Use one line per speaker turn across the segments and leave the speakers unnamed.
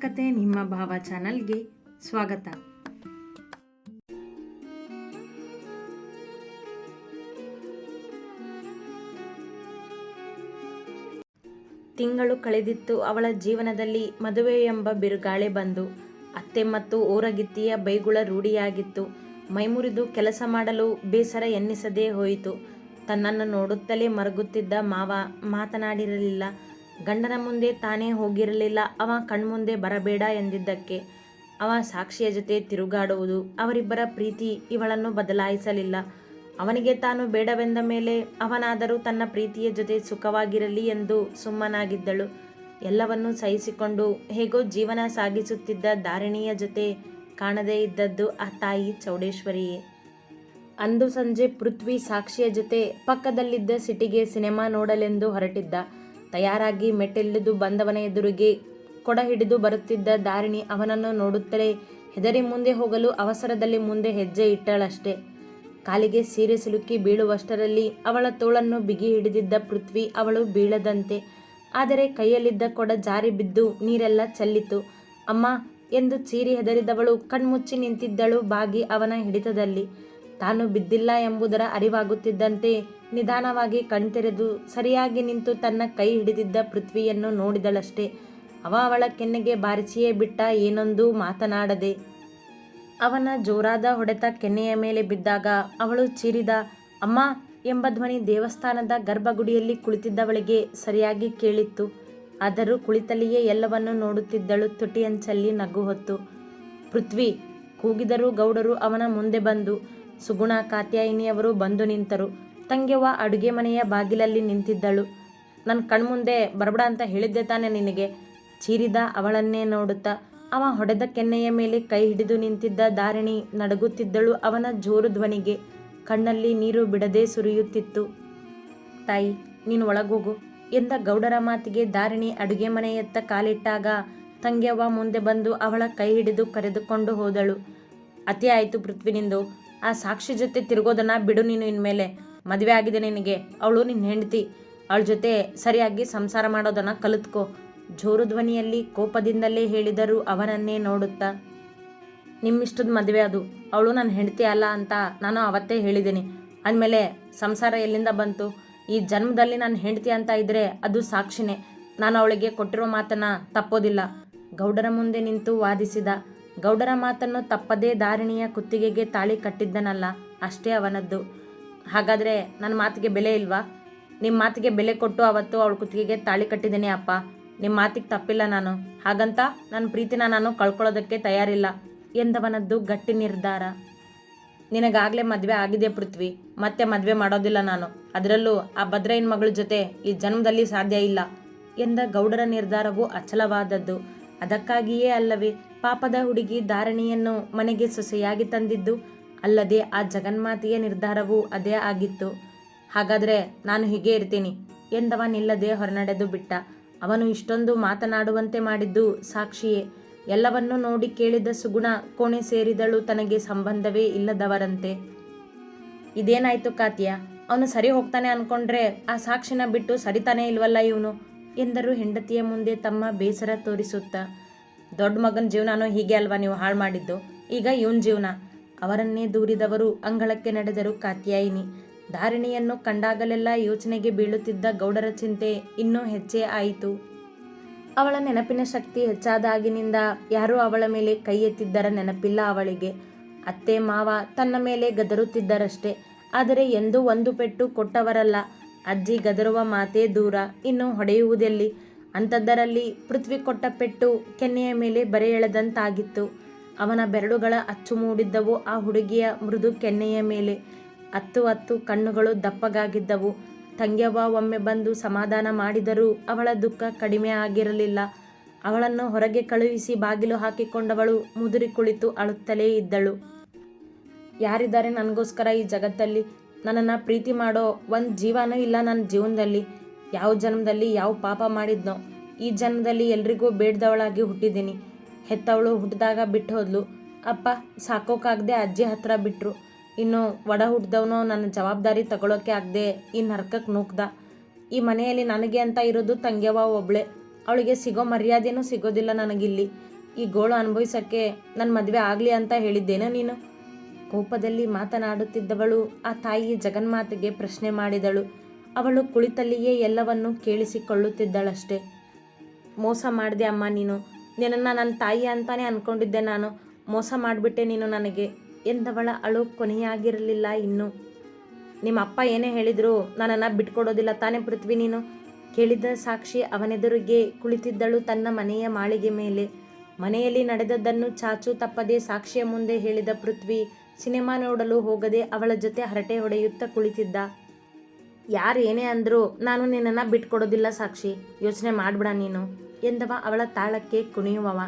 ಕತೆ ನಿಮ್ಮ ಭಾವ ಚಾನಲ್ಗೆ ಸ್ವಾಗತ. ತಿಂಗಳು ಕಳೆದಿತ್ತು. ಅವಳ ಜೀವನದಲ್ಲಿ ಮದುವೆ ಎಂಬ ಬಿರುಗಾಳಿ ಬಂದು ಅತ್ತೆ ಮತ್ತು ಊರಗಿತ್ತಿಯ ಬೈಗುಳ ರೂಢಿಯಾಗಿತ್ತು. ಮೈಮುರಿದು ಕೆಲಸ ಮಾಡಲು ಬೇಸರ ಎನ್ನಿಸದೇ ಹೋಯಿತು. ತನ್ನನ್ನು ನೋಡುತ್ತಲೇ ಮರಗುತ್ತಿದ್ದ ಮಾವ ಮಾತನಾಡಿರಲಿಲ್ಲ. ಗಂಡನ ಮುಂದೆ ತಾನೇ ಹೋಗಿರಲಿಲ್ಲ. ಅವ ಕಣ್ಮುಂದೆ ಬರಬೇಡ ಎಂದಿದ್ದಕ್ಕೆ. ಅವ ಸಾಕ್ಷಿಯ ಜೊತೆ ತಿರುಗಾಡುವುದು, ಅವರಿಬ್ಬರ ಪ್ರೀತಿ ಇವಳನ್ನು ಬದಲಾಯಿಸಲಿಲ್ಲ. ಅವನಿಗೆ ತಾನು ಬೇಡವೆಂದ ಮೇಲೆ ಅವನಾದರೂ ತನ್ನ ಪ್ರೀತಿಯ ಜೊತೆ ಸುಖವಾಗಿರಲಿ ಎಂದು ಸುಮ್ಮನಾಗಿದ್ದಳು. ಎಲ್ಲವನ್ನೂ ಸಹಿಸಿಕೊಂಡು ಹೇಗೋ ಜೀವನ ಸಾಗಿಸುತ್ತಿದ್ದ ದಾರಿಣಿಯ ಜೊತೆ ಕಾಣದೇ ಇದ್ದದ್ದು ಆ ತಾಯಿ ಚೌಡೇಶ್ವರಿಯೇ. ಅಂದು ಸಂಜೆ ಪೃಥ್ವಿ ಸಾಕ್ಷಿಯ ಜೊತೆ ಪಕ್ಕದಲ್ಲಿದ್ದ ಸಿಟಿಗೆ ಸಿನಿಮಾ ನೋಡಲೆಂದು ಹೊರಟಿದ್ದ. ತಯಾರಾಗಿ ಮೆಟ್ಟಿಲಿದು ಬಂದವನ ಎದುರಿಗೆ ಕೊಡ ಹಿಡಿದು ಬರುತ್ತಿದ್ದ ದಾರಿಣಿ ಅವನನ್ನು ನೋಡುತ್ತಲೇ ಹೆದರಿ ಮುಂದೆ ಹೋಗಲು ಅವಸರದಲ್ಲಿ ಮುಂದೆ ಹೆಜ್ಜೆ ಇಟ್ಟಳಷ್ಟೇ. ಕಾಲಿಗೆ ಸೀರೆ ಸಿಲುಕಿ ಬೀಳುವಷ್ಟರಲ್ಲಿ ಅವಳ ತೋಳನ್ನು ಬಿಗಿ ಹಿಡಿದಿದ್ದ ಪೃಥ್ವಿ ಅವಳು ಬೀಳದಂತೆ. ಆದರೆ ಕೈಯಲ್ಲಿದ್ದ ಕೊಡ ಜಾರಿ ಬಿದ್ದು ನೀರೆಲ್ಲ ಚೆಲ್ಲಿತು. ಅಮ್ಮ ಎಂದು ಚೀರಿ ಹೆದರಿದವಳು ಕಣ್ಮುಚ್ಚಿ ನಿಂತಿದ್ದಳು ಬಾಗಿ ಅವನ ಹಿಡಿತದಲ್ಲಿ. ತಾನು ಬಿದ್ದಿಲ್ಲ ಎಂಬುದರ ಅರಿವಾಗುತ್ತಿದ್ದಂತೆ ನಿಧಾನವಾಗಿ ಕಣ್ತೆರೆದು ಸರಿಯಾಗಿ ನಿಂತು ತನ್ನ ಕೈ ಹಿಡಿದಿದ್ದ ಪೃಥ್ವಿಯನ್ನು ನೋಡಿದಳಷ್ಟೇ. ಅವ ಅವಳ ಕೆನ್ನೆಗೆ ಬಾರಿಸಿಯೇ ಬಿಟ್ಟ ಏನೊಂದು ಮಾತನಾಡದೆ ಅವನ ಜೋರಾದ ಹೊಡೆತ ಕೆನ್ನೆಯ ಮೇಲೆ ಬಿದ್ದಾಗ ಅವಳು ಚೀರಿದ, ಅಮ್ಮ ಎಂಬ ಧ್ವನಿ ದೇವಸ್ಥಾನದ ಗರ್ಭಗುಡಿಯಲ್ಲಿ ಕುಳಿತಿದ್ದವಳಿಗೆ ಸರಿಯಾಗಿ ಕೇಳಿತ್ತು. ಆದರೂ ಕುಳಿತಲ್ಲಿಯೇ ಎಲ್ಲವನ್ನೂ ನೋಡುತ್ತಿದ್ದಳು ತುಟಿಯಂಚಲ್ಲಿ ನಗು ಹೊತ್ತು ಪೃಥ್ವಿ ಕೂಗಿದರೂ ಗೌಡರು ಅವನ ಮುಂದೆ ಬಂದು ಸುಗುಣ ಕಾತ್ಯಾಯಿನಿಯವರು ಬಂದು ನಿಂತರು. ತಂಗ್ಯವ್ವ ಅಡುಗೆ ಮನೆಯ ಬಾಗಿಲಲ್ಲಿ ನಿಂತಿದ್ದಳು. ನನ್ನ ಕಣ್ಮುಂದೆ ಬರಬೇಡ ಅಂತ ಹೇಳಿದ್ದೆ ತಾನೆ ನಿನಗೆ. ಚೀರಿದ ಅವಳನ್ನೇ ನೋಡುತ್ತಾ ಅವ ಹೊಡೆದ ಕೆನ್ನೆಯ ಮೇಲೆ ಕೈ ಹಿಡಿದು ನಿಂತಿದ್ದ ಧಾರಣಿ ನಡುಗುತ್ತಿದ್ದಳು ಅವನ ಜೋರು ಧ್ವನಿಗೆ. ಕಣ್ಣಲ್ಲಿ ನೀರು ಬಿಡದೆ ಸುರಿಯುತ್ತಿತ್ತು. ತಾಯಿ, ನೀನು ಒಳಗೋಗು. ಎಂದ ಗೌಡರ ಮಾತಿಗೆ ಧಾರಣಿ ಅಡುಗೆ ಮನೆಯತ್ತ ಕಾಲಿಟ್ಟಾಗ ತಂಗ್ಯವ್ವ ಮುಂದೆ ಬಂದು ಅವಳ ಕೈ ಹಿಡಿದು ಕರೆದುಕೊಂಡು ಹೋದಳು. ಅತಿ ಆಯಿತು ಪೃಥ್ವಿನಿಂದು. ಆ ಸಾಕ್ಷಿ ಜೊತೆ ತಿರುಗೋದನ್ನ ಬಿಡು ನೀನು ಇನ್ಮೇಲೆ. ಮದುವೆ ಆಗಿದೆ ನಿನಗೆ. ಅವಳು ನಿನ್ನ ಹೆಂಡತಿ. ಅವಳ ಜೊತೆ ಸರಿಯಾಗಿ ಸಂಸಾರ ಮಾಡೋದನ್ನ ಕಲಿತ್ಕೋ. ಜೋರು ಧ್ವನಿಯಲ್ಲಿ ಕೋಪದಿಂದಲೇ ಹೇಳಿದರು ಅವನನ್ನೇ ನೋಡುತ್ತಾ. ನಿಮ್ಮಿಷ್ಟದ ಮದುವೆ ಅದು. ಅವಳು ನನ್ನ ಹೆಂಡತಿ ಅಲ್ಲ ಅಂತ ನಾನು ಅವತ್ತೇ ಹೇಳಿದ್ದೀನಿ ಅಂದಮೇಲೆ ಸಂಸಾರ ಎಲ್ಲಿಂದ ಬಂತು? ಈ ಜನ್ಮದಲ್ಲಿ ನನ್ನ ಹೆಂಡತಿ ಅಂತ ಇದ್ದರೆ ಅದು ಸಾಕ್ಷಿನೇ. ನಾನು ಅವಳಿಗೆ ಕೊಟ್ಟಿರೋ ಮಾತನ್ನು ತಪ್ಪೋದಿಲ್ಲ. ಗೌಡರ ಮುಂದೆ ನಿಂತು ವಾದಿಸಿದ. ಗೌಡರ ಮಾತನ್ನು ತಪ್ಪದೇ ದಾರಿಣಿಯ ಕುತ್ತಿಗೆಗೆ ತಾಳಿ ಕಟ್ಟಿದ್ದನಲ್ಲ, ಅಷ್ಟೇ ಅವನದ್ದು. ಹಾಗಾದರೆ ನನ್ನ ಮಾತಿಗೆ ಬೆಲೆ ಇಲ್ವಾ? ನಿಮ್ಮ ಮಾತಿಗೆ ಬೆಲೆ ಕೊಟ್ಟು ಅವತ್ತು ಅವಳ ಕುತ್ತಿಗೆಗೆ ತಾಳಿ ಕಟ್ಟಿದ್ದೀನಿ ಅಪ್ಪ. ನಿಮ್ಮ ಮಾತಿಗೆ ತಪ್ಪಿಲ್ಲ ನಾನು. ಹಾಗಂತ ನನ್ನ ಪ್ರೀತಿನ ನಾನು ಕಳ್ಕೊಳ್ಳೋದಕ್ಕೆ ತಯಾರಿಲ್ಲ ಎಂದವನದ್ದು ಗಟ್ಟಿ ನಿರ್ಧಾರ. ನಿನಗಾಗಲೇ ಮದುವೆ ಆಗಿದೆ ಪೃಥ್ವಿ? ಮತ್ತೆ ಮದುವೆ ಮಾಡೋದಿಲ್ಲ ನಾನು. ಅದರಲ್ಲೂ ಆ ಭದ್ರಯ್ಯನ ಮಗಳ ಜೊತೆ ಈ ಜನ್ಮದಲ್ಲಿ ಸಾಧ್ಯ ಇಲ್ಲ ಎಂದ ಗೌಡರ ನಿರ್ಧಾರವು ಅಚಲವಾದದ್ದು. ಅದಕ್ಕಾಗಿಯೇ ಅಲ್ಲವೇ ಪಾಪದ ಹುಡುಗಿ ಧಾರಣಿಯನ್ನು ಮನೆಗೆ ಸೊಸೆಯಾಗಿ ತಂದಿದ್ದು, ಅಲ್ಲದೆ ಆ ಜಗನ್ಮಾತೆಯ ನಿರ್ಧಾರವೂ ಅದೇ ಆಗಿತ್ತು. ಹಾಗಾದರೆ ನಾನು ಹೀಗೆ ಇರ್ತೀನಿ ಎಂದವ ನಿಲ್ಲದೆ ಹೊರನಡೆದು ಬಿಟ್ಟ. ಅವನು ಇಷ್ಟೊಂದು ಮಾತನಾಡುವಂತೆ ಮಾಡಿದ್ದು ಸಾಕ್ಷಿಯೇ. ಎಲ್ಲವನ್ನೂ ನೋಡಿ ಕೇಳಿದ ಸುಗುಣ ಕೋಣೆ ಸೇರಿದಳು ತನಗೆ ಸಂಬಂಧವೇ ಇಲ್ಲದವರಂತೆ. ಇದೇನಾಯ್ತು ಕಾತ್ಯ? ಅವನು ಸರಿ ಹೋಗ್ತಾನೆ ಅನ್ಕೊಂಡ್ರೆ ಆ ಸಾಕ್ಷಿನ ಬಿಟ್ಟು ಸರಿತಾನೆ ಇಲ್ವಲ್ಲ ಇವನು? ಎಂದರು ಹೆಂಡತಿಯ ಮುಂದೆ ತಮ್ಮ ಬೇಸರ ತೋರಿಸುತ್ತಾ, ದೊಡ್ಡ ಮಗನ ಜೀವನನೂ ಹೀಗೆ ಅಲ್ವಾ ನೀವು ಹಾಳು ಮಾಡಿದ್ದು? ಈಗ ಇವನ್ ಜೀವನ? ಅವರನ್ನೇ ದೂರಿದವರು ಅಂಗಳಕ್ಕೆ ನಡೆದರು ಕಾತ್ಯಾಯಿನಿ. ಧಾರಿಣಿಯನ್ನು ಕಂಡಾಗಲೆಲ್ಲ ಯೋಚನೆಗೆ ಬೀಳುತ್ತಿದ್ದ ಗೌಡರ ಚಿಂತೆ ಇನ್ನೂ ಹೆಚ್ಚೇ ಆಯಿತು. ಅವಳ ನೆನಪಿನ ಶಕ್ತಿ ಹೆಚ್ಚಾದಾಗಿನಿಂದ ಯಾರೂ ಅವಳ ಮೇಲೆ ಕೈ ಎತ್ತಿದ್ದರ ನೆನಪಿಲ್ಲ ಅವಳಿಗೆ. ಅತ್ತೆ, ಮಾವ ತನ್ನ ಮೇಲೆ ಗದರುತ್ತಿದ್ದರಷ್ಟೇ. ಆದರೆ ಎಂದೂ ಒಂದು ಪೆಟ್ಟು ಕೊಟ್ಟವರಲ್ಲ. ಅಜ್ಜಿ ಗದರುವ ಮಾತೇ ದೂರ. ಇನ್ನು ಹೊಡೆಯುವುದೆಲ್ಲಿ? ಅಂಥದ್ದರಲ್ಲಿ ಪೃಥ್ವಿ ಕೊಟ್ಟ ಪೆಟ್ಟು ಕೆನ್ನೆಯ ಮೇಲೆ ಬರೆ ಎಳೆದಂತಾಗಿತ್ತು. ಅವನ ಬೆರಳುಗಳ ಅಚ್ಚು ಮೂಡಿದ್ದವು, ಆ ಹುಡುಗಿಯ ಮೃದು ಕೆನ್ನೆಯ ಮೇಲೆ. ಹತ್ತು ಹತ್ತು ಕಣ್ಣುಗಳು ದಪ್ಪಗಾಗಿದ್ದವು. ತಂಗ್ಯವ್ವ ಒಮ್ಮೆ ಬಂದು ಸಮಾಧಾನ ಮಾಡಿದರೂ ಅವಳ ದುಃಖ ಕಡಿಮೆ ಆಗಿರಲಿಲ್ಲ. ಅವಳನ್ನು ಹೊರಗೆ ಕಳುಹಿಸಿ ಬಾಗಿಲು ಹಾಕಿಕೊಂಡವಳು ಮುದುರಿ ಕುಳಿತು ಅಳುತ್ತಲೇ ಇದ್ದಳು. ಯಾರಿದ್ದಾರೆ ನನಗೋಸ್ಕರ ಈ ಜಗತ್ತಲ್ಲಿ? ನನ್ನನ್ನು ಪ್ರೀತಿ ಮಾಡೋ ಒಂದು ಜೀವನೂ ಇಲ್ಲ ನನ್ನ ಜೀವನದಲ್ಲಿ. ಯಾವ ಜನ್ಮದಲ್ಲಿ ಯಾವ ಪಾಪ ಮಾಡಿದ್ನೋ, ಈ ಜನ್ಮದಲ್ಲಿ ಎಲ್ರಿಗೂ ಬೇಡ್ದವಳಾಗಿ ಹುಟ್ಟಿದ್ದೀನಿ. ಹೆತ್ತವಳು ಹುಟ್ಟಿದಾಗ ಬಿಟ್ಟು ಹೋದ್ಲು. ಅಪ್ಪ ಸಾಕೋಕ್ಕಾಗದೆ ಅಜ್ಜಿ ಹತ್ರ ಬಿಟ್ಟರು ಇನ್ನು ಒಡ ಹುಟ್ಟಿದವನು ನನ್ನ ಜವಾಬ್ದಾರಿ ತಗೊಳ್ಳೋಕೆ ಆಗದೆ ಈ ನರ್ಕಕ್ಕೆ ನೂಕ್ದ. ಈ ಮನೆಯಲ್ಲಿ ನನಗೆ ಅಂತ ಇರೋದು ತಂಗ್ಯವ ಒಬ್ಳೆ. ಅವಳಿಗೆ ಸಿಗೋ ಮರ್ಯಾದೆನೂ ಸಿಗೋದಿಲ್ಲ ನನಗಿಲ್ಲಿ. ಈ ಗೋಳು ಅನುಭವಿಸೋಕ್ಕೆ ನನ್ನ ಮದುವೆ ಆಗಲಿ ಅಂತ ಹೇಳಿದ್ದೇನೋ ನೀನು? ಕೋಪದಲ್ಲಿ ಮಾತನಾಡುತ್ತಿದ್ದವಳು. ಆ ತಾಯಿ ಜಗನ್ಮಾತೆಗೆ ಪ್ರಶ್ನೆ ಮಾಡಿದಳು. ಅವಳು ಕುಳಿತಲ್ಲಿಯೇ ಎಲ್ಲವನ್ನೂ ಕೇಳಿಸಿಕೊಳ್ಳುತ್ತಿದ್ದಳಷ್ಟೆ. ಮೋಸ ಮಾಡಿದೆ ಅಮ್ಮ ನೀನು. ನಿನ್ನನ್ನು ನನ್ನ ತಾಯಿ ಅಂತಾನೆ ಅನ್ಕೊಂಡಿದ್ದೆ ನಾನು. ಮೋಸ ಮಾಡಿಬಿಟ್ಟೆ ನೀನು ನನಗೆ ಎಂದವಳ ಅಳು ಕೊನೆಯಾಗಿರಲಿಲ್ಲ ಇನ್ನು. ನಿಮ್ಮ ಅಪ್ಪ ಏನೇ ಹೇಳಿದ್ರು ನನ್ನನ್ನು ಬಿಟ್ಕೊಡೋದಿಲ್ಲ ತಾನೇ ಪೃಥ್ವಿ ನೀನು? ಕೇಳಿದ ಸಾಕ್ಷಿ ಅವನೆದುರಿಗೆ ಕುಳಿತಿದ್ದಳು ತನ್ನ ಮನೆಯ ಮಾಳಿಗೆ ಮೇಲೆ. ಮನೆಯಲ್ಲಿ ನಡೆದದ್ದನ್ನು ಚಾಚು ತಪ್ಪದೆ ಸಾಕ್ಷಿಯ ಮುಂದೆ ಹೇಳಿದ ಪೃಥ್ವಿ ಸಿನಿಮಾ ನೋಡಲು ಹೋಗದೆ ಅವಳ ಜೊತೆ ಹರಟೆ ಹೊಡೆಯುತ್ತಾ ಕುಳಿತಿದ್ದ. ಯಾರು ಏನೇ ಅಂದರೂ ನಾನು ನಿನ್ನನ್ನು ಬಿಟ್ಕೊಡೋದಿಲ್ಲ ಸಾಕ್ಷಿ. ಯೋಚನೆ ಮಾಡ್ಬಿಡ ನೀನು ಎಂದವ ಅವಳ ತಾಳಕ್ಕೆ ಕುಣಿಯುವವ.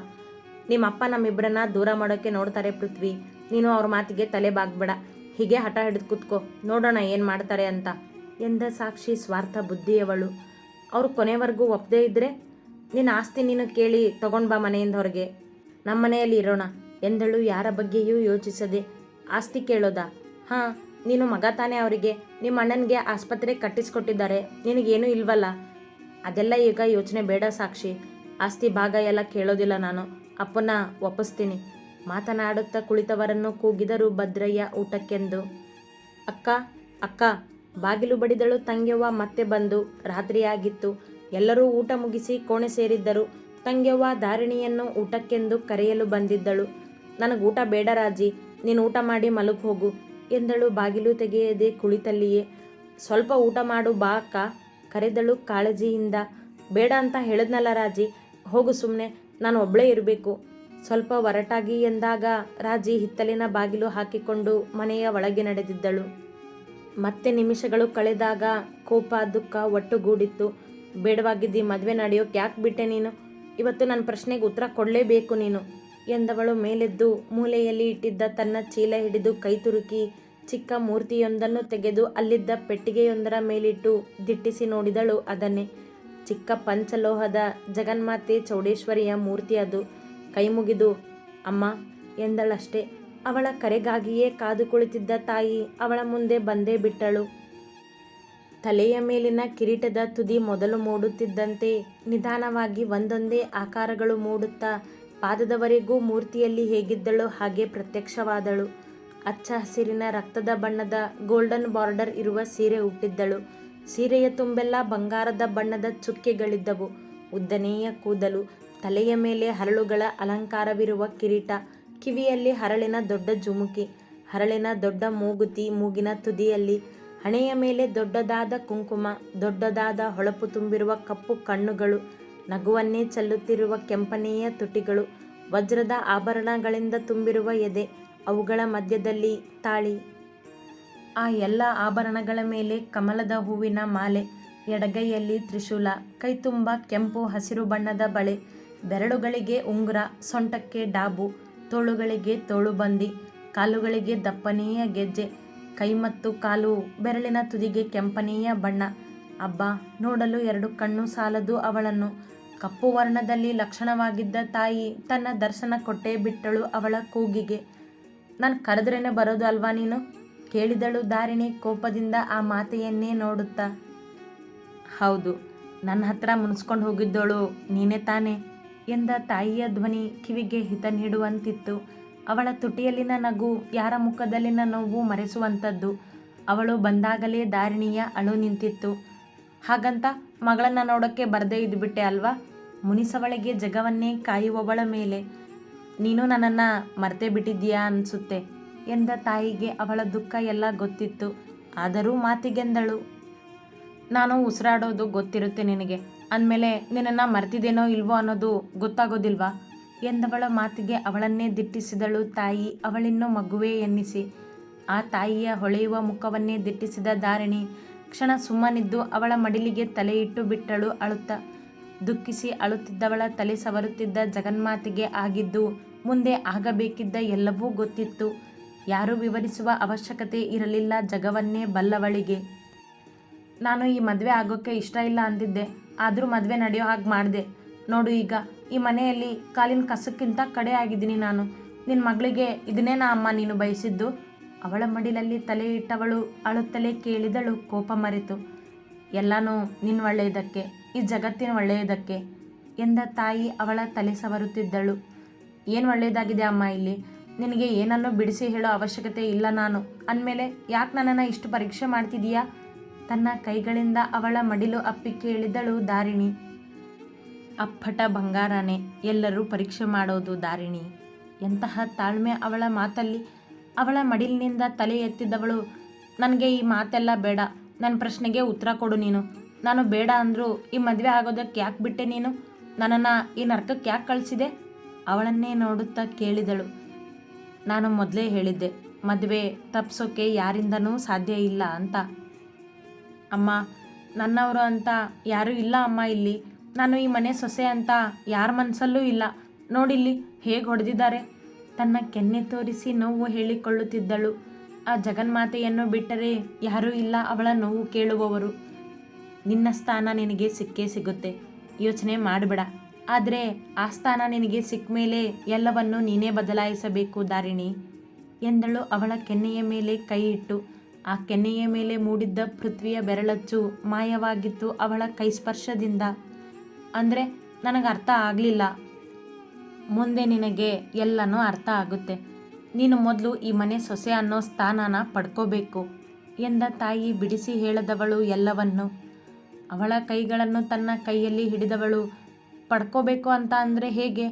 ನಿಮ್ಮಪ್ಪ ನಮ್ಮಿಬ್ಬರನ್ನ ದೂರ ಮಾಡೋಕ್ಕೆ ನೋಡ್ತಾರೆ ಪೃಥ್ವಿ. ನೀನು ಅವ್ರ ಮಾತಿಗೆ ತಲೆ ಬಾಗ್ಬೇಡ. ಹೀಗೆ ಹಠ ಹಿಡಿದು ಕೂತ್ಕೋ. ನೋಡೋಣ ಏನು ಮಾಡ್ತಾರೆ ಅಂತ ಎಂದ ಸಾಕ್ಷಿ ಸ್ವಾರ್ಥ ಬುದ್ಧಿಯವಳು. ಅವರು ಕೊನೆವರೆಗೂ ಒಪ್ಪದೇ ಇದ್ದರೆ ನಿನ್ನ ಆಸ್ತಿ ನೀನು ಕೇಳಿ ತಗೊಂಡ್ಬಾ ಮನೆಯಿಂದ ಹೊರಗೆ. ನಮ್ಮ ಮನೆಯಲ್ಲಿ ಇರೋಣ ಎಂದಳು ಯಾರ ಬಗ್ಗೆಯೂ ಯೋಚಿಸದೆ ಆಸ್ತಿ ಕೇಳೋದಾ? ಹಾಂ, ನೀನು ಮಗ ತಾನೇ ಅವರಿಗೆ. ನಿಮ್ಮ ಅಣ್ಣನಿಗೆ ಆಸ್ಪತ್ರೆ ಕಟ್ಟಿಸ್ಕೊಟ್ಟಿದ್ದಾರೆ. ನಿನಗೇನೂ ಇಲ್ವಲ್ಲ? ಅದೆಲ್ಲ ಈಗ ಯೋಚನೆ ಬೇಡ ಸಾಕ್ಷಿ. ಆಸ್ತಿ ಭಾಗ ಎಲ್ಲ ಕೇಳೋದಿಲ್ಲ ನಾನು. ಅಪ್ಪನ ಒಪ್ಪಿಸ್ತೀನಿ. ಮಾತನಾಡುತ್ತಾ ಕುಳಿತವರನ್ನು ಕೂಗಿದರು ಭದ್ರಯ್ಯ ಊಟಕ್ಕೆಂದು. ಅಕ್ಕ ಅಕ್ಕ, ಬಾಗಿಲು ಬಡಿದಳು ತಂಗ್ಯವ್ವ ಮತ್ತೆ ಬಂದು. ರಾತ್ರಿಯಾಗಿತ್ತು. ಎಲ್ಲರೂ ಊಟ ಮುಗಿಸಿ ಕೋಣೆ ಸೇರಿದ್ದರು. ತಂಗ್ಯವ್ವ ಧಾರಿಣಿಯನ್ನು ಊಟಕ್ಕೆಂದು ಕರೆಯಲು ಬಂದಿದ್ದಳು. ನನಗೆ ಊಟ ಬೇಡ ರಾಜಿ. ನೀನು ಊಟ ಮಾಡಿ ಮಲಗಿ ಹೋಗು ಎಂದಳು. ಬಾಗಿಲು ತೆಗೆಯದೆ ಕುಳಿತಲ್ಲಿಯೇ, ಸ್ವಲ್ಪ ಊಟ ಮಾಡು ಬಾ ಅಕ್ಕ, ಕರೆದಳು ಕಾಳಜಿಯಿಂದ. ಬೇಡ ಅಂತ ಹೇಳಿದ್ನಲ್ಲ ರಾಜಿ, ಹೋಗು ಸುಮ್ಮನೆ ನಾನು ಒಬ್ಬಳೇ ಇರಬೇಕು. ಸ್ವಲ್ಪ ಒರಟಾಗಿ ಎಂದಾಗ ರಾಜಿ ಹಿತ್ತಲಿನ ಬಾಗಿಲು ಹಾಕಿಕೊಂಡು ಮನೆಯ ಒಳಗೆ ನಡೆದಿದ್ದಳು. ಮತ್ತೆ ನಿಮಿಷಗಳು ಕಳೆದಾಗ ಕೋಪ, ದುಃಖ ಒಟ್ಟುಗೂಡಿತ್ತು. ಬೇಡವಾಗಿದ್ದಿ, ಮದುವೆ ನಡೆಯೋಕೆ ಯಾಕೆ ಬಿಟ್ಟೆ ನೀನು? ಇವತ್ತು ನನ್ನ ಪ್ರಶ್ನೆಗೆ ಉತ್ತರ ಕೊಡಲೇಬೇಕು ನೀನು. ಎಂದವಳು ಮೇಲೆದ್ದು ಮೂಲೆಯಲ್ಲಿ ಇಟ್ಟಿದ್ದ ತನ್ನ ಚೀಲ ಹಿಡಿದು ಕೈ ತುರುಕಿ ಚಿಕ್ಕ ಮೂರ್ತಿಯೊಂದನ್ನು ತೆಗೆದು ಅಲ್ಲಿದ್ದ ಪೆಟ್ಟಿಗೆಯೊಂದರ ಮೇಲಿಟ್ಟು ದಿಟ್ಟಿಸಿ ನೋಡಿದಳು ಅದನ್ನೇ. ಚಿಕ್ಕ ಪಂಚಲೋಹದ ಜಗನ್ಮಾತೆ ಚೌಡೇಶ್ವರಿಯ ಮೂರ್ತಿ ಅದು. ಕೈ ಮುಗಿದು, ಅಮ್ಮ, ಎಂದಳಷ್ಟೇ. ಅವಳ ಕರೆಗಾಗಿಯೇ ಕಾದು ಕುಳಿತಿದ್ದ ತಾಯಿ ಅವಳ ಮುಂದೆ ಬಂದೇ ಬಿಟ್ಟಳು. ತಲೆಯ ಮೇಲಿನ ಕಿರೀಟದ ತುದಿ ಮೊದಲು ಮೂಡುತ್ತಿದ್ದಂತೆ ನಿಧಾನವಾಗಿ ಒಂದೊಂದೇ ಆಕಾರಗಳು ಮೂಡುತ್ತಾ ಪಾದದವರೆಗೂ ಮೂರ್ತಿಯಲ್ಲಿ ಹೇಗಿದ್ದಳು ಹಾಗೆ ಪ್ರತ್ಯಕ್ಷವಾದಳು. ಅಚ್ಚ ಹಸಿರಿನ ರಕ್ತದ ಬಣ್ಣದ ಗೋಲ್ಡನ್ ಬಾರ್ಡರ್ ಇರುವ ಸೀರೆ ಹುಟ್ಟಿದ್ದಳು ಸೀರೆಯ ತುಂಬೆಲ್ಲ ಬಂಗಾರದ ಬಣ್ಣದ ಚುಕ್ಕೆಗಳಿದ್ದವು. ಉದ್ದನೆಯ ಕೂದಲು, ತಲೆಯ ಮೇಲೆ ಹರಳುಗಳ ಅಲಂಕಾರವಿರುವ ಕಿರೀಟ, ಕಿವಿಯಲ್ಲಿ ಹರಳಿನ ದೊಡ್ಡ ಜುಮುಕಿ, ಹರಳಿನ ದೊಡ್ಡ ಮೂಗುತಿ ಮೂಗಿನ ತುದಿಯಲ್ಲಿ, ಹಣೆಯ ಮೇಲೆ ದೊಡ್ಡದಾದ ಕುಂಕುಮ, ದೊಡ್ಡದಾದ ಹೊಳಪು ತುಂಬಿರುವ ಕಪ್ಪು ಕಣ್ಣುಗಳು ನಗುವನ್ನೇ ಚೆಲ್ಲುತ್ತಿರುವ ಕೆಂಪನೆಯ ತುಟಿಗಳು, ವಜ್ರದ ಆಭರಣಗಳಿಂದ ತುಂಬಿರುವ ಎದೆ, ಅವುಗಳ ಮಧ್ಯದಲ್ಲಿ ತಾಳಿ. ಆ ಎಲ್ಲ ಆಭರಣಗಳ ಮೇಲೆ ಕಮಲದ ಹೂವಿನ ಮಾಲೆ, ಎಡಗೈಯಲ್ಲಿ ತ್ರಿಶೂಲ, ಕೈತುಂಬ, ಕೆಂಪು ಹಸಿರು ಬಣ್ಣದ ಬಳೆ, ಬೆರಳುಗಳಿಗೆ ಉಂಗುರ, ಸೊಂಟಕ್ಕೆ ಡಾಬು, ತೋಳುಗಳಿಗೆ ತೋಳುಬಂದಿ, ಕಾಲುಗಳಿಗೆ ದಪ್ಪನೆಯ ಗೆಜ್ಜೆ, ಕೈ ಮತ್ತು ಕಾಲು ಬೆರಳಿನ ತುದಿಗೆ ಕೆಂಪನೆಯ ಬಣ್ಣ ಅಬ್ಬಾ, ನೋಡಲು ಎರಡು ಕಣ್ಣು ಸಾಲದು ಅವಳನ್ನು. ಕಪ್ಪು ವರ್ಣದಲ್ಲಿ ಲಕ್ಷಣವಾಗಿದ್ದ ತಾಯಿ ತನ್ನ ದರ್ಶನ ಕೊಟ್ಟೇ ಬಿಟ್ಟಳು ಅವಳ ಕೂಗಿಗೆ. ನಾನು ಕರೆದ್ರೇನೆ ಬರೋದು ಅಲ್ವಾ ನೀನು? ಕೇಳಿದಳು ದಾರಿಣಿ ಕೋಪದಿಂದ ಆ ಮಾತೆಯನ್ನೇ ನೋಡುತ್ತಾ. ಹೌದು ನನ್ನ ಹತ್ರ ಮುನಿಸ್ಕೊಂಡು ಹೋಗಿದ್ದಳು, ನೀನೇ ತಾನೆ, ಎಂದ ತಾಯಿಯ ಧ್ವನಿ ಕಿವಿಗೆ ಹಿತ ನೀಡುವಂತಿತ್ತು. ಅವಳ ತುಟಿಯಲ್ಲಿನ ನಗು, ಯಾರ ಮುಖದಲ್ಲಿನ ನೋವು ಮರೆಸುವಂಥದ್ದು ಅವಳು ಬಂದಾಗಲೇ ದಾರಿಣಿಯ ಅಳು ನಿಂತಿತ್ತು. ಹಾಗಂತ ಮಗಳನ್ನ ನೋಡೋಕ್ಕೆ ಬರದೇ ಇದ್ಬಿಟ್ಟೆ ಅಲ್ವಾ? ಮುನಿಸವಳಿಗೆ ಜಗವನ್ನೇ ಕಾಯುವವಳ ಮೇಲೆ. ನೀನು ನನ್ನನ್ನು ಮರ್ತೇ ಬಿಟ್ಟಿದ್ದೀಯಾ ಅನಿಸುತ್ತೆ ಎಂದ ತಾಯಿಗೆ ಅವಳ ದುಃಖ ಎಲ್ಲ ಗೊತ್ತಿತ್ತು. ಆದರೂ ಮಾತಿಗೆಂದಳು, ನಾನು ಉಸಿರಾಡೋದು ಗೊತ್ತಿರುತ್ತೆ ನಿನಗೆ. ಅಂದಮೇಲೆ ನಿನ್ನನ್ನು ಮರ್ತಿದ್ದೇನೋ ಇಲ್ವೋ ಅನ್ನೋದು ಗೊತ್ತಾಗೋದಿಲ್ವಾ? ಎಂದವಳ ಮಾತಿಗೆ ಅವಳನ್ನೇ ದಿಟ್ಟಿಸಿದಳು ತಾಯಿ. ಅವಳಿನ್ನೂ ಮಗುವೇ ಎನ್ನಿಸಿ. ಆ ತಾಯಿಯ ಹೊಳೆಯುವ ಮುಖವನ್ನೇ ದಿಟ್ಟಿಸಿದ ಧಾರಿಣಿ ಕ್ಷಣ ಸುಮ್ಮನಿದ್ದು ಅವಳ ಮಡಿಲಿಗೆ ತಲೆ ಇಟ್ಟು ಬಿಟ್ಟಳು ಅಳುತ್ತ. ದುಃಖಿಸಿ ಅಳುತ್ತಿದ್ದವಳ ತಲೆ ಸವರುತ್ತಿದ್ದ ಜಗನ್ಮಾತಿಗೆ ಆಗಿದ್ದು, ಮುಂದೆ ಆಗಬೇಕಿದ್ದ ಎಲ್ಲವೂ ಗೊತ್ತಿತ್ತು. ಯಾರೂ ವಿವರಿಸುವ ಅವಶ್ಯಕತೆ ಇರಲಿಲ್ಲ ಜಗವನ್ನೇ ಬಲ್ಲವಳಿಗೆ. ನಾನು ಈ ಮದುವೆ ಆಗೋಕ್ಕೆ ಇಷ್ಟ ಇಲ್ಲ ಅಂದಿದ್ದೆ. ಆದರೂ ಮದುವೆ ನಡೆಯೋ ಹಾಗೆ ಮಾಡಿದೆ. ನೋಡು ಈಗ, ಈ ಮನೆಯಲ್ಲಿ ಕಾಲಿನ ಕಸಕ್ಕಿಂತ ಕಡೆ ಆಗಿದ್ದೀನಿ ನಾನು. ನಿನ್ನ ಮಗಳಿಗೆ ಇದನ್ನೇ ನಾ ಅಮ್ಮ ನೀನು ಬಯಸಿದ್ದು. ಅವಳ ಮಡಿಲಲ್ಲಿ ತಲೆ ಇಟ್ಟವಳು ಅಳುತ್ತಲೇ ಕೇಳಿದಳು ಕೋಪ ಮರೆತು, ಎಲ್ಲನೂ ನಿನ್ನ ಒಳ್ಳೆಯದಕ್ಕೆ, ಈ ಜಗತ್ತಿನ ಒಳ್ಳೆಯದಕ್ಕೆ ಎಂದ ತಾಯಿ ಅವಳ ತಲೆ ಸವರುತ್ತಿದ್ದಳು. ಏನು ಒಳ್ಳೆಯದಾಗಿದೆ ಅಮ್ಮ ಇಲ್ಲಿ? ನಿನಗೆ ಏನನ್ನೂ ಬಿಡಿಸಿ ಹೇಳೋ ಅವಶ್ಯಕತೆ ಇಲ್ಲ ನಾನು. ಅಂದಮೇಲೆ ಯಾಕೆ ನನ್ನನ್ನು ಇಷ್ಟು ಪರೀಕ್ಷೆ ಮಾಡ್ತಿದೀಯಾ? ತನ್ನ ಕೈಗಳಿಂದ ಅವಳ ಮಡಿಲು ಅಪ್ಪಿ ಕೇಳಿದಳು ದಾರಿಣಿ. ಅಪ್ಪಟ ಬಂಗಾರನೇ, ಎಲ್ಲರೂ ಪರೀಕ್ಷೆ ಮಾಡೋದು ದಾರಿಣಿ ಎಂತಹ ತಾಳ್ಮೆ ಅವಳ ಮಾತಲ್ಲಿ ಅವಳ ಮಡಿಲಿನಿಂದ ತಲೆ ಎತ್ತಿದ್ದವಳು ನನಗೆ ಈ ಮಾತೆಲ್ಲ ಬೇಡ. ನನ್ನ ಪ್ರಶ್ನೆಗೆ ಉತ್ತರ ಕೊಡು ನೀನು. ನಾನು ಬೇಡ ಅಂದರೂ ಈ ಮದುವೆ ಆಗೋದಕ್ಕೆ ಯಾಕೆ ಬಿಟ್ಟೆ ನೀನು? ನನ್ನನ್ನು ಈ ನರ್ಕಕ್ಕೆ ಯಾಕೆ ಕಳಿಸಿದೆ? ಅವಳನ್ನೇ ನೋಡುತ್ತಾ ಕೇಳಿದಳು. ನಾನು ಮೊದಲೇ ಹೇಳಿದ್ದೆ, ಮದುವೆ ತಪ್ಪಿಸೋಕೆ ಯಾರಿಂದನೂ ಸಾಧ್ಯ ಇಲ್ಲ ಅಂತ. ಅಮ್ಮ, ನನ್ನವರು ಅಂತ ಯಾರೂ ಇಲ್ಲ ಅಮ್ಮ ಇಲ್ಲಿ. ನಾನು ಈ ಮನೆ ಸೊಸೆ ಅಂತ ಯಾರ ಮನಸ್ಸಲ್ಲೂ ಇಲ್ಲ. ನೋಡಿಲ್ಲಿ ಹೇಗೆ ಹೊಡೆದಿದ್ದಾರೆ? ತನ್ನ ಕೆನ್ನೆ ತೋರಿಸಿ ನೋವು ಹೇಳಿಕೊಳ್ಳುತ್ತಿದ್ದಳು. ಆ ಜಗನ್ಮಾತೆಯನ್ನು ಬಿಟ್ಟರೆ ಯಾರೂ ಇಲ್ಲ ಅವಳ ನೋವು ಕೇಳುವವರು. ನಿನ್ನ ಸ್ಥಾನ ನಿನಗೆ ಸಿಕ್ಕೇ ಸಿಗುತ್ತೆ. ಯೋಚನೆ ಮಾಡಬೇಡ. ಆದರೆ ಆ ಸ್ಥಾನ ನಿನಗೆ ಸಿಕ್ಕ ಮೇಲೆ ಎಲ್ಲವನ್ನು ನೀನೇ ಬದಲಾಯಿಸಬೇಕು ದಾರಿಣಿ ಎಂದಳು ಅವಳ ಕೆನ್ನೆಯ ಮೇಲೆ ಕೈ ಇಟ್ಟು ಆ ಕೆನ್ನೆಯ ಮೇಲೆ ಮೂಡಿದ್ದ ಪೃಥ್ವಿಯ ಬೆರಳಚ್ಚು ಮಾಯವಾಗಿತ್ತು ಅವಳ ಕೈ ಸ್ಪರ್ಶದಿಂದ ಅಂದರೆ ನನಗೆ ಅರ್ಥ ಆಗಲಿಲ್ಲ. ಮುಂದೆ ನಿನಗೆ ಎಲ್ಲನೂ ಅರ್ಥ ಆಗುತ್ತೆ. ನೀನು ಮೊದಲು ಈ ಮನೆ ಸೊಸೆ ಅನ್ನೋ ಸ್ಥಾನನ ಪಡ್ಕೋಬೇಕು ಎಂದ ತಾಯಿ ಬಿಡಿಸಿ ಹೇಳದವಳು ಎಲ್ಲವನ್ನು. ಅವಳ ಕೈಗಳನ್ನು ತನ್ನ ಕೈಯಲ್ಲಿ ಹಿಡಿದವಳು ಪಡ್ಕೋಬೇಕು ಅಂತ ಅಂದರೆ ಹೇಗೆ?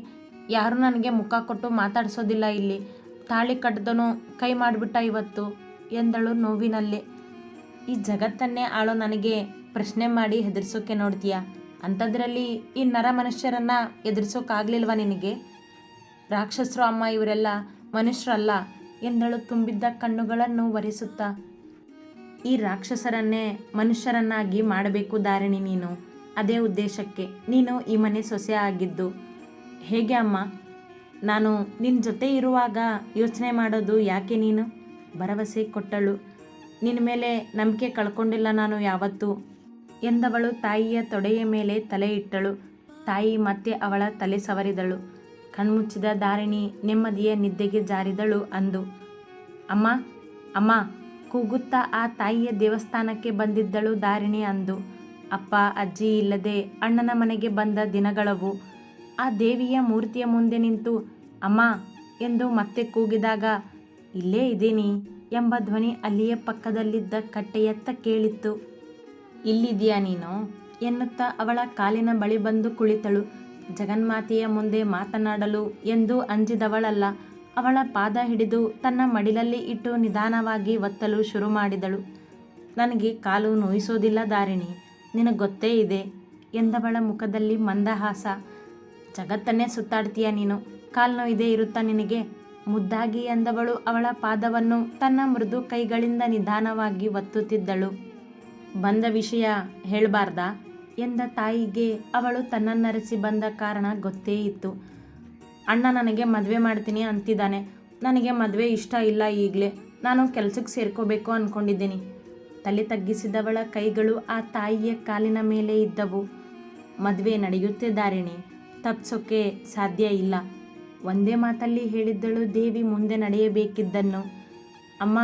ಯಾರೂ ನನಗೆ ಮುಖ ಕೊಟ್ಟು ಮಾತಾಡಿಸೋದಿಲ್ಲ ಇಲ್ಲಿ. ತಾಳಿ ಕಟ್ಟಿದನು ಕೈ ಮಾಡಿಬಿಟ್ಟ ಇವತ್ತು ಎಂದಳು ನೋವಿನಲ್ಲೇ. ಈ ಜಗತ್ತನ್ನೇ ಆಳು ನನಗೆ ಪ್ರಶ್ನೆ ಮಾಡಿ ಹೆದರಿಸೋಕೆ ನೋಡ್ತೀಯ? ಅಂಥದ್ರಲ್ಲಿ ಈ ನರ ಮನುಷ್ಯರನ್ನು ಎದುರಿಸೋಕ್ಕಾಗಲಿಲ್ವ ನಿನಗೆ? ರಾಕ್ಷಸರು ಅಮ್ಮ ಇವರೆಲ್ಲ ಮನುಷ್ಯರಲ್ಲ ಎಂದಳು ತುಂಬಿದ್ದ ಕಣ್ಣುಗಳನ್ನು ಒರೆಸುತ್ತಾ. ಈ ರಾಕ್ಷಸರನ್ನೇ ಮನುಷ್ಯರನ್ನಾಗಿ ಮಾಡಬೇಕು ದಾರಿಣಿ ನೀನು. ಅದೇ ಉದ್ದೇಶಕ್ಕೆ ನೀನು ಈ ಮನೆ ಸೊಸೆ ಆಗಿದ್ದು. ಹೇಗೆ ಅಮ್ಮ? ನಾನು ನಿನ್ನ ಜೊತೆ ಇರುವಾಗ ಯೋಚನೆ ಮಾಡೋದು ಯಾಕೆ ನೀನು? ಭರವಸೆ ಕೊಟ್ಟಳು. ನಿನ್ನ ಮೇಲೆ ನಂಬಿಕೆ ಕಳ್ಕೊಂಡಿಲ್ಲ ನಾನು ಯಾವತ್ತೂ. ಎಂದವಳು ತಾಯಿಯ ತೊಡೆಯ ಮೇಲೆ ತಲೆ ಇಟ್ಟಳು. ತಾಯಿ ಮತ್ತೆ ಅವಳ ತಲೆ ಸವರಿದಳು. ಕಣ್ಮುಚ್ಚಿದ ದಾರಿಣಿ ನೆಮ್ಮದಿಯ ನಿದ್ದೆಗೆ ಜಾರಿದಳು ಅಂದು. ಅಮ್ಮ ಅಮ್ಮ, ಕೂಗುತ್ತಾ ಆ ತಾಯಿಯ ದೇವಸ್ಥಾನಕ್ಕೆ ಬಂದಿದ್ದಳು ದಾರಿಣಿ ಅಂದು. ಅಪ್ಪ, ಅಜ್ಜಿ ಇಲ್ಲದೆ ಅಣ್ಣನ ಮನೆಗೆ ಬಂದ ದಿನಗಳವು. ಆ ದೇವಿಯ ಮೂರ್ತಿಯ ಮುಂದೆ ನಿಂತು, ಅಮ್ಮ ಎಂದು ಮತ್ತೆ ಕೂಗಿದಾಗ, ಇಲ್ಲೇ ಇದ್ದೀನಿ ಎಂಬ ಧ್ವನಿ ಅಲ್ಲಿಯ ಪಕ್ಕದಲ್ಲಿದ್ದ ಕಟ್ಟೆಯತ್ತ ಕೇಳಿತ್ತು. ಇಲ್ಲಿದೆಯಾ ನೀನು? ಎನ್ನುತ್ತಾ ಅವಳ ಕಾಲಿನ ಬಳಿ ಬಂದು ಕುಳಿತಳು. ಜಗನ್ಮಾತೆಯ ಮುಂದೆ ಮಾತನಾಡಲು ಎಂದು ಅಂಜಿದವಳಲ್ಲ. ಅವಳ ಪಾದ ಹಿಡಿದು ತನ್ನ ಮಡಿಲಲ್ಲಿ ಇಟ್ಟು ನಿಧಾನವಾಗಿ ಒತ್ತಲು ಶುರು ಮಾಡಿದಳು. ನನಗೆ ಕಾಲು ನೋಯಿಸೋದಿಲ್ಲ ದಾರಿಣಿ, ನಿನಗೆ ಗೊತ್ತೇ ಇದೆ ಎಂದವಳ ಮುಖದಲ್ಲಿ ಮಂದಹಾಸ. ಜಗತ್ತನ್ನೇ ಸುತ್ತಾಡ್ತೀಯ ನೀನು? ಕಾಲು ನೋಯಿದೆ ಇರುತ್ತಾ ನಿನಗೆ? ಮುದ್ದಾಗಿ ಎಂದವಳು ಅವಳ ಪಾದವನ್ನು ತನ್ನ ಮೃದು ಕೈಗಳಿಂದ ನಿಧಾನವಾಗಿ ಒತ್ತುತ್ತಿದ್ದಳು. ಬಂದ ವಿಷಯ ಹೇಳಬಾರ್ದ? ಎಂದ ತಾಯಿಗೆ ಅವಳು ತನ್ನನ್ನರೆಸಿ ಬಂದ ಕಾರಣ ಗೊತ್ತೇ ಇತ್ತು. ಅಣ್ಣ ನನಗೆ ಮದುವೆ ಮಾಡ್ತೀನಿ ಅಂತಿದ್ದಾನೆ. ನನಗೆ ಮದುವೆ ಇಷ್ಟ ಇಲ್ಲ ಈಗಲೇ. ನಾನು ಕೆಲಸಕ್ಕೆ ಸೇರ್ಕೋಬೇಕು ಅಂದ್ಕೊಂಡಿದ್ದೀನಿ ತಲೆ ತಗ್ಗಿಸಿದವಳ ಕೈಗಳು ಆ ತಾಯಿಯ ಕಾಲಿನ ಮೇಲೆ ಇದ್ದವು. ಮದುವೆ ನಡೆಯುತ್ತೆ ದಾರಿಣಿ. ತಪ್ಸೋಕ್ಕೆ ಸಾಧ್ಯ ಇಲ್ಲ. ಒಂದೇ ಮಾತಲ್ಲಿ ಹೇಳಿದ್ದಳು ದೇವಿ ಮುಂದೆ ನಡೆಯಬೇಕಿದ್ದನ್ನು. ಅಮ್ಮ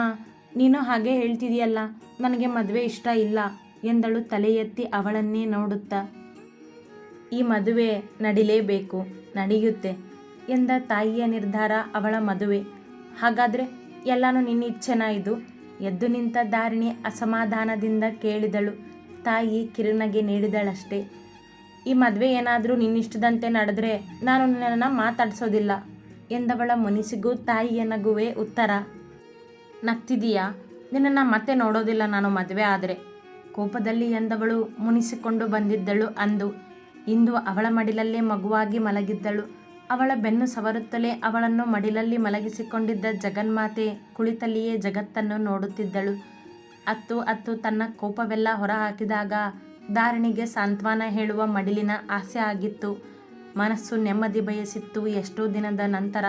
ನೀನು ಹಾಗೆ ಹೇಳ್ತಿದೀಯಲ್ಲ ನನಗೆ ಮದುವೆ ಇಷ್ಟ ಇಲ್ಲ ಎಂದಳು ತಲೆ ಎತ್ತಿ ಅವಳನ್ನೇ ನೋಡುತ್ತಾ. ಈ ಮದುವೆ ನಡಿಲೇಬೇಕು, ನಡೆಯುತ್ತೆ ಎಂದ ತಾಯಿಯ ನಿರ್ಧಾರ ಅವಳ ಮದುವೆ. ಹಾಗಾದರೆ ಎಲ್ಲನೂ ನಿನ್ನ ಇಚ್ಛೆನ ಇದು? ಎದ್ದು ನಿಂತ ದಾರಿಣಿ ಅಸಮಾಧಾನದಿಂದ ಕೇಳಿದಳು. ತಾಯಿ ಕಿರುನಗೆ ನೀಡಿದಳಷ್ಟೇ. ಈ ಮದುವೆ ಏನಾದರೂ ನಿನ್ನಿಷ್ಟದಂತೆ ನಡೆದ್ರೆ ನಾನು ನನ್ನನ್ನು ಮಾತಾಡಿಸೋದಿಲ್ಲ ಎಂದವಳ ಮನಸ್ಸಿಗೂ ತಾಯಿಯ ನಗುವೆ ಉತ್ತರ. ನಗ್ತಿದೀಯಾ? ನಿನ್ನನ್ನು ಮತ್ತೆ ನೋಡೋದಿಲ್ಲ ನಾನು ಮದುವೆ ಆದರೆ. ಕೋಪದಲ್ಲಿ ಎಂದವಳು ಮುನಿಸಿಕೊಂಡು ಬಂದಿದ್ದಳು ಅಂದು. ಇಂದು ಅವಳ ಮಡಿಲಲ್ಲೇ ಮಗುವಾಗಿ ಮಲಗಿದ್ದಳು. ಅವಳ ಬೆನ್ನು ಸವರುತ್ತಲೇ ಅವಳನ್ನು ಮಡಿಲಲ್ಲಿ ಮಲಗಿಸಿಕೊಂಡಿದ್ದ ಜಗನ್ಮಾತೆ ಕುಳಿತಲ್ಲಿಯೇ ಜಗತ್ತನ್ನು ನೋಡುತ್ತಿದ್ದಳು. ಅತ್ತು ಅತ್ತು ತನ್ನ ಕೋಪವೆಲ್ಲ ಹೊರಹಾಕಿದಾಗ ಧಾರಣಿಗೆ ಸಾಂತ್ವನ ಹೇಳುವ ಮಡಿಲಿನ ಆಸೆ ಆಗಿತ್ತು. ಮನಸ್ಸು ನೆಮ್ಮದಿ ಬಯಸಿತ್ತು ಎಷ್ಟೋ ದಿನದ ನಂತರ.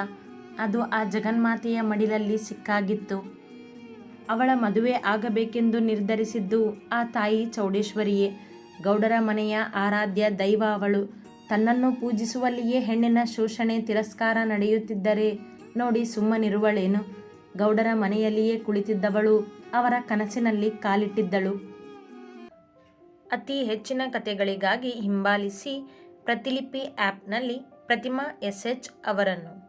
ಅದು ಆ ಜಗನ್ಮಾತೆಯ ಮಡಿಲಲ್ಲಿ ಸಿಕ್ಕಾಗಿತ್ತು. ಅವಳ ಮದುವೆ ಆಗಬೇಕೆಂದು ನಿರ್ಧರಿಸಿದ್ದು ಆ ತಾಯಿ ಚೌಡೇಶ್ವರಿಯೇ. ಗೌಡರ ಮನೆಯ ಆರಾಧ್ಯ ದೈವ ಅವಳು. ತನ್ನನ್ನು ಪೂಜಿಸುವಲ್ಲಿಯೇ ಹೆಣ್ಣಿನ ಶೋಷಣೆ, ತಿರಸ್ಕಾರ ನಡೆಯುತ್ತಿದ್ದರೆ ನೋಡಿ ಸುಮ್ಮನಿರುವಳೇನು? ಗೌಡರ ಮನೆಯಲ್ಲಿಯೇ ಕುಳಿತಿದ್ದವಳು, ಅವರ ಕನಸಿನಲ್ಲಿ ಕಾಲಿಟ್ಟಿದ್ದಳು. ಅತಿ ಹೆಚ್ಚಿನ ಕಥೆಗಳಿಗಾಗಿ ಹಿಂಬಾಲಿಸಿ ಪ್ರತಿಲಿಪಿ ಆ್ಯಪ್ನಲ್ಲಿ ಪ್ರತಿಮಾ ಎಸ್ ಎಚ್ ಅವರನ್ನು.